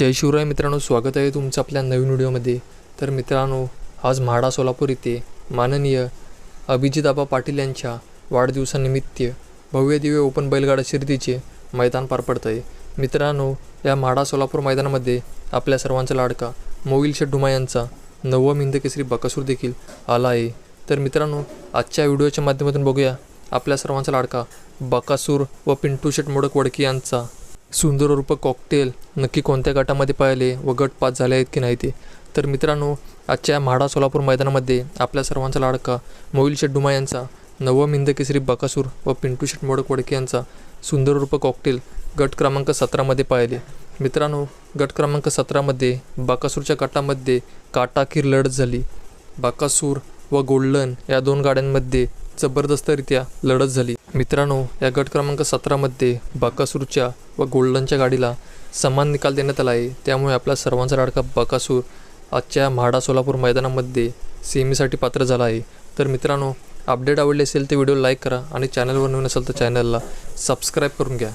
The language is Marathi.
जय शिवराय मित्रांनो स्वागत आहे तुमचं आपल्या नवीन व्हिडिओमध्ये. तर मित्रांनो आज म्हाडा सोलापूर येथे माननीय अभिजिताबा पाटील यांच्या वाढदिवसानिमित्त भव्य दिव्य ओपन बैलगाडा शिर्दीचे मैदान पार पडत आहे मित्रांनो या म्हाडा सोलापूर मैदानामध्ये आपल्या सर्वांचा लाडका मोविल शेठ डुमा यांचा नववा मिंदकेसरी बकासूर देखील आला आहे. तर मित्रांनो आजच्या व्हिडिओच्या माध्यमातून बघूया आपल्या सर्वांचा लाडका बकासूर व पिंटू शेट मोडक वडकी यांचा सुंदर रूप कॉकटेल नक्की कोणत्या गटामध्ये पाहिले व गट पास झाले आहेत की नाही ते? तर मित्रांनो आजच्या म्हाडा सोलापूर मैदानामध्ये आपल्या सर्वांचा लाडका मोहिल शेड्डुमा यांचा नवम हिंदकेसरी बकासूर व पिंटू शेट मोडक वडके यांचा सुंदर रूप कॉकटेल गट क्रमांक सतरामध्ये पाहिले मित्रांनो गट क्रमांक सतरामध्ये बाकासूरच्या गटामध्ये काटाकीर लढत झाली. बाकासूर व गोल्डन या दोन गाड्यांमध्ये जबरदस्तरित्या लढत झाली. मित्रांनो या गट क्रमांक सतरामध्ये बाकासूरच्या व गोल्डनच्या गाडीला समान निकाल देण्यात आला आहे. त्यामुळे आपला सर्वांचा लाडका बाकासूर आजच्या म्हाडा सोलापूर मैदानामध्ये सेमीसाठी पात्र झाला आहे. तर मित्रांनो अपडेट आवडले असेल तर व्हिडिओ लाईक करा आणि चॅनलवर नवीन असेल तर चॅनलला सबस्क्राईब करून घ्या.